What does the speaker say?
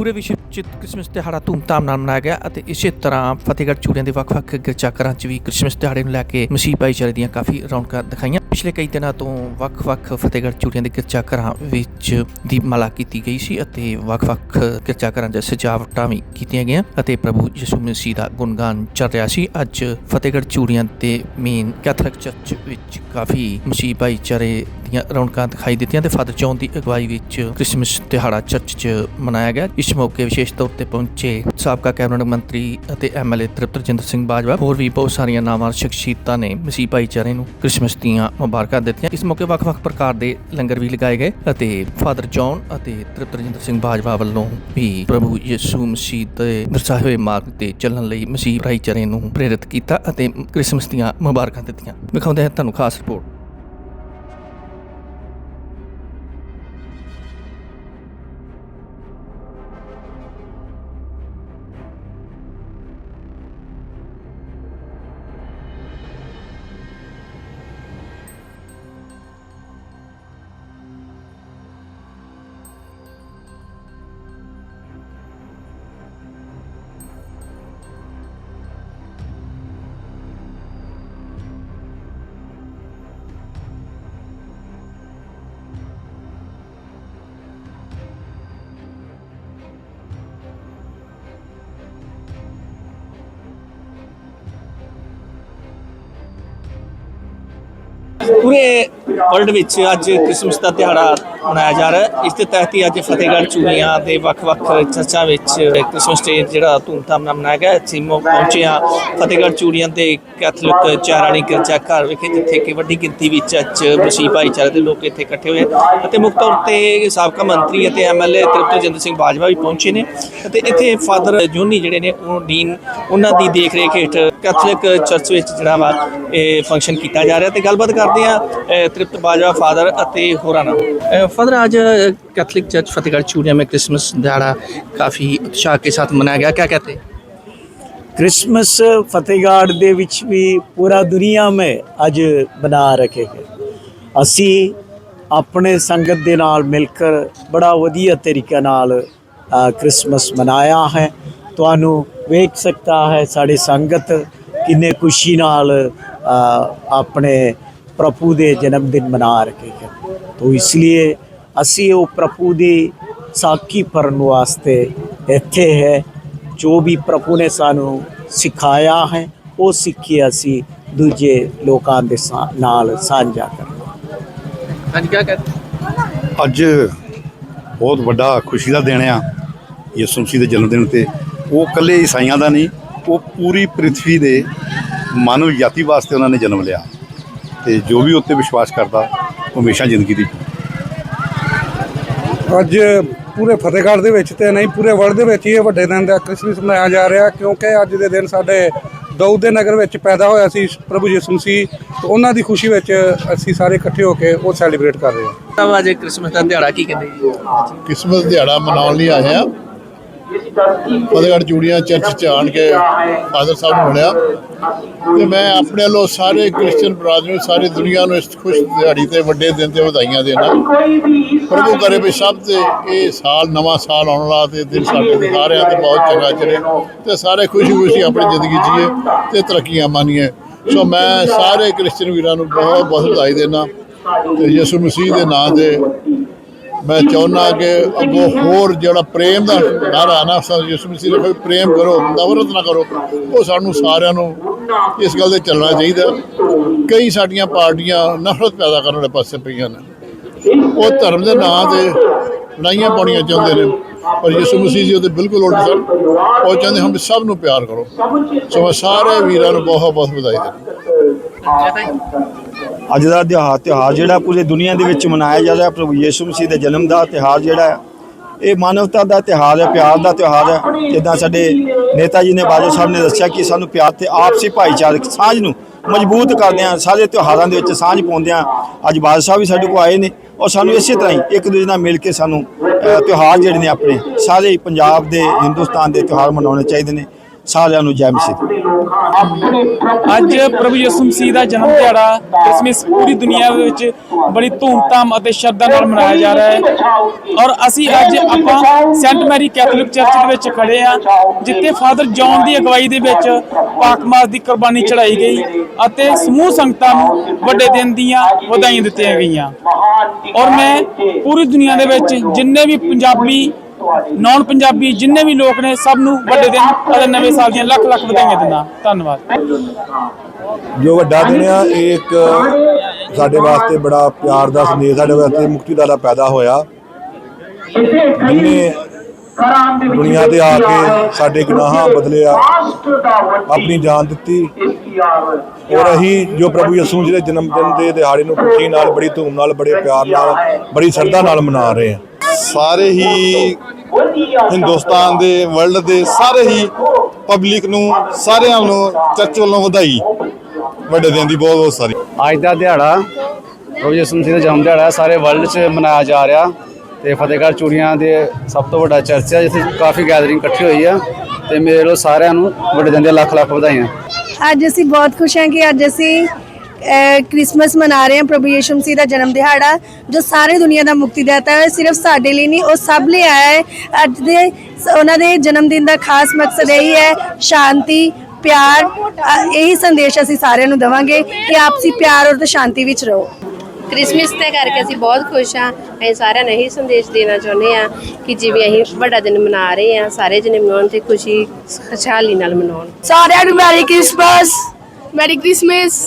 ਪੂਰੇ ਵਿਸ਼ਵ 'ਚ ਕ੍ਰਿਸਮਸ ਦਿਹਾੜਾ ਧੂਮਧਾਮ ਨਾਲ ਮਨਾਇਆ ਗਿਆ ਅਤੇ ਇਸੇ ਤਰ੍ਹਾਂ ਫਤਿਹਗੜ੍ਹ ਚੂੜੀਆਂ ਦੇ ਵੱਖ-ਵੱਖ ਗਿਰਜਾਘਰਾਂ 'ਚ ਵੀ ਕ੍ਰਿਸਮਸ ਦਿਹਾੜੇ ਨੂੰ ਲੈ ਕੇ ਮਸੀਹ ਭਾਈਚਾਰੇ ਦੀਆਂ ਕਾਫੀ ਰੌਣਕਾਂ ਦਿਖਾਈਆਂ। ਪਿਛਲੇ ਕਈ ਦਿਨਾਂ ਤੋਂ ਵੱਖ-ਵੱਖ ਫਤਿਹਗੜ੍ਹ ਚੂੜੀਆਂ ਦੇ ਗਿਰਜਾਘਰਾਂ ਵਿੱਚ ਦੀਪਮਾਲਾ ਕੀਤੀ ਗਈ ਸੀ ਅਤੇ ਵੱਖ-ਵੱਖ ਗਿਰਜਾਘਰਾਂ 'ਚ ਸਜਾਵਟਾਂ ਵੀ ਕੀਤੀਆਂ ਗਈਆਂ ਅਤੇ ਪ੍ਰਭੂ ਯਿਸੂ ਮਸੀਹ ਦਾ ਗੁਣਗਾਨ ਚੱਲ ਰਿਹਾ ਸੀ। ਅੱਜ ਫਤਿਹਗੜ੍ਹ ਚੂੜੀਆਂ ਦੇ ਮੇਨ ਕੈਥੋਲਿਕ ਚਰਚ ਵਿੱਚ ਕਾਫੀ ਮਸੀਹ ਭਾਈਚਾਰੇ ਦੀਆਂ ਰੌਣਕਾਂ ਦਿਖਾਈ ਦਿੱਤੀਆਂ ਤੇ ਫਾਦਰ ਜੌਨ ਦੀ ਅਗਵਾਈ ਵਿੱਚ ਕ੍ਰਿਸਮਸ ਦਿਹਾੜਾ ਚਰਚ 'ਚ ਮਨਾਇਆ ਗਿਆ। ਇਸ ਮੌਕੇ ਵਿਸ਼ੇਸ਼ ਤੌਰ ਤੇ ਪਹੁੰਚੇ ਸਾਬਕਾ ਕੈਬਨਿਟ ਮੰਤਰੀ ਅਤੇ ਐਮਐਲਏ ਤ੍ਰਿਪਤ ਰਜਿੰਦਰ ਸਿੰਘ ਬਾਜਵਾ, ਹੋਰ ਵੀ ਬਹੁਤ ਸਾਰੀਆਂ ਨਾਮਾਂ ਸ਼ਖਸੀਅਤਾਂ ਨੇ ਮਸੀਹ ਭਾਈਚਾਰੇ ਨੂੰ ਕ੍ਰਿਸਮਸ ਦੀਆਂ ਮੁਬਾਰਕਾਂ ਦਿੱਤੀਆਂ। ਇਸ ਮੌਕੇ ਵੱਖ-ਵੱਖ ਪ੍ਰਕਾਰ ਦੇ ਲੰਗਰ ਵੀ ਲਗਾਏ ਗਏ ਅਤੇ ਫਾਦਰ ਜੌਨ ਅਤੇ ਤ੍ਰਿਪਤ ਰਜਿੰਦਰ ਸਿੰਘ ਬਾਜਵਾ ਵੱਲੋਂ ਵੀ ਪ੍ਰਭੂ ਯਿਸੂ ਮਸੀਹ ਦੇ ਦਰਸਾਏ ਹੋਏ ਮਾਰਗ ਤੇ ਚੱਲਣ ਲਈ ਮਸੀਹ ਭਾਈਚਾਰੇ ਨੂੰ ਪ੍ਰੇਰਿਤ ਕੀਤਾ ਅਤੇ ਕ੍ਰਿਸਮਸ ਦੀਆਂ ਮੁਬਾਰਕਾਂ ਦਿੱਤੀਆਂ। ਵਿਖਾਉਂਦੇ ਹਾਂ ਤੁਹਾਨੂੰ ਖਾਸ ਰਿਪੋਰਟ। Obrigado. ਪੂਰੇ ਵਰਲਡ ਵਿੱਚ ਅੱਜ ਕ੍ਰਿਸਮਸ ਦਾ ਦਿਹਾੜਾ ਮਨਾਇਆ ਜਾ ਰਿਹਾ ਹੈ। ਇਸ ਦੇ ਤਹਿਤ ਹੀ ਅੱਜ ਫਤਿਹਗੜ੍ਹ ਚੂੜੀਆਂ ਦੇ ਵੱਖ-ਵੱਖ ਚਰਚਾਂ ਵਿੱਚ ਕ੍ਰਿਸਮਸ ਡੇ ਜਿਹੜਾ ਧੂਮਧਾਮ ਨਾਲ ਮਨਾਇਆ ਗਿਆ ਅਸੀਂ ਮੌ ਪਹੁੰਚੇ ਹਾਂ ਫਤਿਹਗੜ੍ਹ ਚੂੜੀਆਂ ਦੇ ਕੈਥੋਲਿਕ ਚਾਰਾਣੀ ਗਿਰਜਾ ਘਰ ਵਿਖੇ, ਜਿੱਥੇ ਕਿ ਵੱਡੀ ਗਿਣਤੀ ਵਿੱਚ ਅੱਜ ਮਸੀਹ ਭਾਈਚਾਰੇ ਦੇ ਲੋਕ ਇੱਥੇ ਇਕੱਠੇ ਹੋਏ ਅਤੇ ਮੁੱਖ ਤੌਰ ਤੇ ਸਾਬਕਾ ਮੰਤਰੀ ਅਤੇ ਐਮਐਲਏ ਤ੍ਰਿਪਤ ਰਜਿੰਦਰ ਸਿੰਘ ਬਾਜਵਾ ਵੀ ਪਹੁੰਚੇ ਨੇ ਅਤੇ ਇੱਥੇ ਫਾਦਰ ਜੋਨੀ ਜਿਹੜੇ ਨੇ, ਉਹ ਡੀਨ ਉਹਨਾਂ ਦੀ ਦੇਖ ਰੇਖ ਹੇਠ ਕੈਥੋਲਿਕ ਚਰਚ ਵਿੱਚ ਜਿਹੜਾ ਵਾ ਇਹ ਫੰਕਸ਼ਨ ਕੀਤਾ ਜਾ ਰਿਹਾ ਤੇ ਗੱਲਬਾਤ ਕਰਦੇ ਆ ਤ੍ਰਿਪਤ ਬਾਜਵਾ ਫਾਦਰ ਅਤੇ ਹੋਰਾਂ ਨਾਲ ਫਾਦਰ ਅੱਜ कैथलिक चर्च फतेहगढ़ चूड़िया में क्रिसमस दिहाड़ा काफ़ी उत्साह के साथ मनाया गया क्या कहते हैं ਕ੍ਰਿਸਮਸ ਫਤਿਹਗੜ੍ਹ ਦੇ ਵਿੱਚ ਵੀ ਪੂਰਾ ਦੁਨੀਆ ਮੇ ਅੱਜ ਬਣਾ ਰੱਖੇ ਗਏ ਅਸੀਂ ਆਪਣੇ ਸੰਗਤ ਦੇ ਨਾਲ ਮਿਲ ਕੇ ਬੜਾ ਵਧੀਆ ਤਰੀਕੇ ਨਾਲ ਅ, ਕ੍ਰਿਸਮਸ ਮਨਾਇਆ ਹੈ ਤੁਹਾਨੂੰ ਵੇਖ ਸਕਤਾ ਹੈ ਸਾਡੇ ਸੰਗਤ ਕਿੰਨੇ ਖੁਸ਼ੀ ਨਾਲ ਅ, ਆਪਣੇ ਪ੍ਰਭੂ ਦੇ ਜਨਮ ਦਿਨ ਮਨਾ ਰਹੇ ਹੈ ਤੋ ਇਸ ਲਈ ਅਸੀਂ ਉਹ ਪ੍ਰਭੂ ਦੀ ਸਾਖੀ ਭਰਨ ਵਾਸਤੇ ਇੱਥੇ ਹੈ ਜੋ ਵੀ ਪ੍ਰਭੂ ਨੇ ਸਾਨੂੰ ਸਿਖਾਇਆ ਹੈ ਉਹ ਸਿੱਖੀ ਅਸੀਂ ਦੂਜੇ ਲੋਕਾਂ ਦੇ ਸਾ- ਨਾਲ ਸਾਂਝਾ ਕਰਨਾ हाँ जी क्या कहते हैं ਅੱਜ ਬਹੁਤ ਵੱਡਾ ਖੁਸ਼ੀ ਦਾ ਦਿਨ ਆ ਯਿਸੂ ਮਸੀਹ ਦੇ ਜਨਮ ਦਿਨ ਤੇ ਉਹ ਇਕੱਲੇ ਈਸਾਈਆਂ ਦਾ ਨਹੀਂ ਉਹ ਪੂਰੀ ਪ੍ਰithvi ਦੇ ਮਾਨਵ ਜਾਤੀ ਵਾਸਤੇ ਉਹਨਾਂ ਨੇ ਜਨਮ ਲਿਆ ਤੇ ਜੋ ਵੀ ਉੱਤੇ ਵਿਸ਼ਵਾਸ ਕਰਦਾ ਹਮੇਸ਼ਾ ਜ਼ਿੰਦਗੀ ਦੀ ਅੱਜ ਪੂਰੇ ਫਤਿਹਗੜ੍ਹ ਦੇ ਵਿੱਚ ਤੇ ਨਹੀਂ ਪੂਰੇ ਵਰਲਡ ਦੇ ਵਿੱਚ ਇਹ ਵੱਡੇ ਦਿਨ ਦਾ ਕ੍ਰਿਸਮਸ ਮਨਾਇਆ ਜਾ ਰਿਹਾ ਕਿਉਂਕਿ ਅੱਜ ਦੇ ਦਿਨ ਸਾਡੇ ਦਾਊਦ ਦੇ ਨਗਰ ਵਿੱਚ ਪੈਦਾ ਹੋਇਆ ਸੀ ਪ੍ਰਭੂ ਯਿਸੂ ਮਸੀਹ ਤੇ ਉਹਨਾਂ ਦੀ ਖੁਸ਼ੀ ਵਿੱਚ ਅਸੀਂ ਸਾਰੇ ਇਕੱਠੇ ਹੋ ਕੇ ਉਹ ਸੈਲੀਬ੍ਰੇਟ ਕਰ ਰਹੇ ਹਾਂ। ਅੱਜ ਕ੍ਰਿਸਮਸ ਦਾ ਦਿਹਾੜਾ ਕੀ ਕਹਿੰਦੇ ਜੀ? ਕ੍ਰਿਸਮਸ ਦਿਹਾੜਾ ਮਨਾਉਣ ਲਈ ਆਏ ਆ ਫਤਿਹਗੜ੍ਹ ਚੂੜੀਆਂ ਚਰਚ ਚ ਆਣ ਕੇ ਫਾਦਰ ਸਾਹਿਬ ਨੂੰ ਮਿਲਿਆ। ਤੇ ਮੈਂ ਆਪਣੇ ਵੱਲੋਂ ਸਾਰੇ ਕ੍ਰਿਸਚੀਅਨ ਬਰਾਦਰੀ ਨੂੰ, ਸਾਰੀ ਦੁਨੀਆ ਨੂੰ ਇਸ ਖੁਸ਼ ਦਿਹਾੜੀ ਤੇ, ਵੱਡੇ ਦਿਨ ਤੇ ਵਧਾਈਆਂ ਦੇਣਾ। ਪ੍ਰਭੂ ਕਰੇ ਵੀ ਸਭ ਤੇ ਇਹ ਸਾਲ ਨਵਾਂ ਸਾਲ ਆਉਣ ਵਾਲਾ ਤੇ ਦਿਨ ਸਾਡੇ ਤੇ ਸਾਰਿਆਂ ਤੇ ਬਹੁਤ ਚੰਗਾ ਚਲੇ ਤੇ ਸਾਰੇ ਖੁਸ਼ੀ ਖੁਸ਼ੀ ਆਪਣੀ ਜ਼ਿੰਦਗੀ ਜੀਏ ਤੇ ਤਰੱਕੀਆਂ ਮਾਨੀਏ। ਸੋ ਮੈਂ ਸਾਰੇ ਕ੍ਰਿਸਚੀਅਨ ਵੀਰਾਂ ਨੂੰ ਬਹੁਤ ਬਹੁਤ ਵਧਾਈ ਦੇਣਾ ਤੇ ਯਿਸੂ ਮਸੀਹ ਦੇ ਨਾਂ ਤੇ ਮੈਂ ਚਾਹੁੰਦਾ ਕਿ ਅੱਗੋਂ ਹੋਰ ਜਿਹੜਾ ਪ੍ਰੇਮ ਦਾ ਨਾਰਾ ਨਾ, ਸਾ ਯਿਸੂ ਮਸੀਹ ਨੇ ਪ੍ਰੇਮ ਕਰੋ ਨਫ਼ਰਤ ਨਾ ਕਰੋ, ਉਹ ਸਾਨੂੰ ਸਾਰਿਆਂ ਨੂੰ ਇਸ ਗੱਲ ਤੇ ਚੱਲਣਾ ਚਾਹੀਦਾ। ਕਈ ਸਾਡੀਆਂ ਪਾਰਟੀਆਂ ਨਫ਼ਰਤ ਪੈਦਾ ਕਰਨ ਵਾਲੇ ਪਾਸੇ ਪਈਆਂ ਨੇ। ਉਹ ਧਰਮ ਦੇ ਨਾਂ ਤੇ ਲੜਾਈਆਂ ਪਾਉਣੀਆਂ ਚਾਹੁੰਦੇ ਨੇ, ਪਰ ਯਿਸੂ ਮਸੀਹ ਜੀ ਉਹਦੇ ਬਿਲਕੁਲ ਉਲਟ ਸਨ। ਉਹ ਚਾਹੁੰਦੇ ਹਮ ਸਭ ਨੂੰ ਪਿਆਰ ਕਰੋ। ਸੋ ਮੈਂ ਸਾਰੇ ਵੀਰਾਂ ਨੂੰ ਬਹੁਤ ਬਹੁਤ ਵਧਾਈ ਦਿੰਦਾ। ਅੱਜ ਦਾ ਤਿਉਹਾਰ ਤਿਉਹਾਰ ਜਿਹੜਾ ਪੂਰੀ ਦੁਨੀਆ ਦੇ ਵਿੱਚ ਮਨਾਇਆ ਜਾ ਰਿਹਾ, ਪ੍ਰਭੂ ਯੀਸ਼ੂ ਮਸੀਹ ਦੇ ਜਨਮ ਦਾ ਤਿਉਹਾਰ ਜਿਹੜਾ ਹੈ, ਇਹ ਮਾਨਵਤਾ ਦਾ ਤਿਉਹਾਰ ਹੈ, ਪਿਆਰ ਦਾ ਤਿਉਹਾਰ ਹੈ। ਜਿੱਦਾਂ ਸਾਡੇ ਨੇਤਾ ਜੀ ਨੇ ਬਾਜੋ ਸਾਹਿਬ ਨੇ ਦੱਸਿਆ ਕਿ ਸਾਨੂੰ ਪਿਆਰ ਤੇ ਆਪਸੀ ਭਾਈਚਾਰਕ ਸਾਂਝ ਨੂੰ ਮਜ਼ਬੂਤ ਕਰਦੇ ਆ ਸਾਰੇ ਤਿਉਹਾਰਾਂ ਦੇ ਵਿੱਚ ਸਾਂਝ ਪਾਉਂਦੇ ਆ ਅੱਜ ਬਾਦਸ਼ਾਹ ਸਾਹਿਬ ਵੀ ਸਾਡੇ ਕੋਲ ਆਏ ਨੇ ਔਰ ਸਾਨੂੰ ਇਸੇ ਤਰ੍ਹਾਂ ਹੀ ਇੱਕ ਦੂਜੇ ਨਾਲ ਮਿਲ ਕੇ ਸਾਨੂੰ ਤਿਉਹਾਰ ਜਿਹੜੇ ਨੇ ਆਪਣੇ, ਸਾਰੇ ਹੀ ਪੰਜਾਬ ਦੇ, ਹਿੰਦੁਸਤਾਨ ਦੇ ਤਿਉਹਾਰ ਮਨਾਉਣੇ ਚਾਹੀਦੇ ਨੇ। ਸਾਰਿਆਂ ਨੂੰ ਜੈ ਮਸੀਹ ਅੱਜ ਪ੍ਰਭੂ ਯਿਸੂ ਮਸੀਹ ਦਾ ਜਨਮ ਦਿਹਾੜਾ ਕ੍ਰਿਸਮਸ ਪੂਰੀ ਦੁਨੀਆ ਵਿੱਚ ਬੜੀ ਧੂਮਧਾਮ ਅਤੇ ਸ਼ਰਧਾ ਨਾਲ ਮਨਾਇਆ ਜਾ ਰਿਹਾ ਹੈ। ਔਰ ਅਸੀਂ ਅੱਜ ਆਪਾਂ ਸੈਂਟ ਮੈਰੀ ਕੈਥੋਲਿਕ ਚਰਚ ਦੇ ਵਿੱਚ ਖੜੇ ਆ ਜਿੱਥੇ ਫਾਦਰ ਜੌਨ ਦੀ ਅਗਵਾਈ ਦੇ ਵਿੱਚ ਪਾਕਮਾਸ ਦੀ ਕੁਰਬਾਨੀ ਚੜਾਈ ਗਈ ਅਤੇ ਸਮੂਹ ਸੰਗਤਾਂ ਨੂੰ ਵੱਡੇ ਦਿਨ ਦੀਆਂ ਵਧਾਈਆਂ ਦਿੱਤੀਆਂ ਗਈਆਂ। ਔਰ ਮੈਂ ਪੂਰੀ ਦੁਨੀਆ ਦੇ ਵਿੱਚ ਜਿੰਨੇ ਵੀ ਪੰਜਾਬੀ ਨੌਨ ਪੰਜਾਬੀ ਜਿੰਨੇ ਵੀ ਲੋਕ ਨੇ, ਸਭ ਨੂੰ ਵੱਡੇ ਦਿਨ ਅਤੇ ਨਵੇਂ ਸਾਲ ਦੀਆਂ ਲੱਖ ਲੱਖ ਵਧਾਈਆਂ ਦਿੰਦਾ। ਧੰਨਵਾਦ। ਜੋ ਵੱਡਾ ਦਿਨ ਆ, ਇਹ ਇੱਕ ਸਾਡੇ ਵਾਸਤੇ ਬੜਾ ਪਿਆਰ ਦਾ ਸੰਦੇਸ਼, ਸਾਡੇ ਵਾਸਤੇ ਮੁਕਤੀ ਦਾ ਪੈਦਾ ਹੋਇਆ। ਜਿਨੇ ਦੁਨੀਆ ਤੇ ਆ ਕੇ ਸਾਡੇ ਗੁਨਾਹਾਂ ਬਦਲਿਆ, ਆਪਣੀ ਜਾਨ ਦਿੱਤੀ। ਔਰ ਅਸੀਂ ਜੋ ਪ੍ਰਭੂ ਯਿਸੂ ਜੀ ਦੇ ਜਨਮ ਦਿਨ ਦੇ ਦਿਹਾੜੇ ਨੂੰ ਖੁਸ਼ੀ ਨਾਲ, ਬੜੀ ਧੂਮ ਨਾਲ, ਬੜੇ ਪਿਆਰ ਨਾਲ, ਬੜੀ ਸ਼ਰਧਾ ਨਾਲ ਮਨਾ ਰਹੇ ਹਾਂ। ਸਾਰੇ ਹੀ ਹਿੰਦੁਸਤਾਨ ਦੇ ਵਰਲਡ ਦੇ ਸਾਰੇ ਹੀ ਪਬਲਿਕ ਨੂੰ ਸਾਰਿਆਂ ਨੂੰ ਚਰਚ ਵੱਲੋਂ ਵਧਾਈ। ਵੱਡੇ ਦਿਨ ਦੀ ਬਹੁਤ ਬਹੁਤ ਸਾਰੀ। ਅੱਜ ਦਾ ਦਿਹਾੜਾ ਪ੍ਰਭੂ ਯਿਸੂ ਮਸੀਹ ਦਾ ਜਨਮ ਦਿਹਾੜਾ ਸਾਰੇ ਵਰਲਡ 'ਚ ਮਨਾਇਆ ਜਾ ਰਿਹਾ। ਤੇ ਫਤਿਹਗੜ੍ਹ ਚੂੜੀਆਂ ਦੇ ਸਭ ਤੋਂ ਵੱਡਾ ਚਰਚ ਹੈ ਜਿੱਥੇ ਕਾਫੀ ਗੈਦਰਿੰਗ ਇਕੱਠੀ ਹੋਈ ਆ ਤੇ ਮੇਰੇ ਵੱਲੋਂ ਸਾਰਿਆਂ ਨੂੰ ਵੱਡੇ ਦਿਨ ਦੀਆਂ ਲੱਖ ਲੱਖ ਵਧਾਈਆਂ। ਅੱਜ ਅਸੀਂ ਬਹੁਤ ਖੁਸ਼ ਹਾਂ ਕਿ ਅੱਜ ਅਸੀਂ ਕ੍ਰਿਸਮਸ ਮਨਾ ਰਹੇ ਹਾਂ ਪ੍ਰਭੂ ਯਿਸੂ ਮਸੀਹ ਦਾ ਜਨਮ ਦਿਹਾੜਾ ਜੋ ਸਾਰੇ ਦੁਨੀਆ ਦਾ ਮੁਕਤੀ ਦਾਤਾ ਹੈ ਸਿਰਫ ਸਾਡੇ ਲਈ ਨਹੀਂ ਉਹ ਸਭ ਲਈ ਆਇਆ ਹੈ। ਅੱਜ ਦੇ ਉਹਨਾਂ ਦੇ ਜਨਮ ਦਿਨ ਦਾ ਖਾਸ ਮਕਸਦ ਇਹੀ ਹੈ ਸ਼ਾਂਤੀ ਪਿਆਰ ਇਹੀ ਸੰਦੇਸ਼ ਅਸੀਂ ਸਾਰਿਆਂ ਨੂੰ ਦੇਵਾਂਗੇ ਕਿ ਆਪਸੀ ਪਿਆਰ ਔਰ ਤੇ ਸ਼ਾਂਤੀ ਵਿੱਚ ਰਹੋ। ਕ੍ਰਿਸਮਸ ਤੇ ਕਰਕੇ ਅਸੀਂ ਬਹੁਤ ਖੁਸ਼ ਹਾਂ। ਅਸੀਂ ਸਾਰਿਆਂ ਨੂੰ ਇਹੀ ਸੰਦੇਸ਼ ਦੇਣਾ ਚਾਹੁੰਦੇ ਹਾਂ ਕਿ ਜਿਵੇਂ ਅਸੀਂ ਵੱਡਾ ਦਿਨ ਮਨਾ ਰਹੇ ਹਾਂ ਸਾਰੇ ਜਣੇ ਮਨਾਉਣ ਤੇ ਖੁਸ਼ੀ ਖੁਸ਼ਹਾਲੀ ਨਾਲ ਮਨਾਉਣ। ਸਾਰਿਆਂ ਨੂੰ ਮੈਰੀ ਕ੍ਰਿਸਮਸ ਮੈਰੀ ਕ੍ਰਿਸਮਸ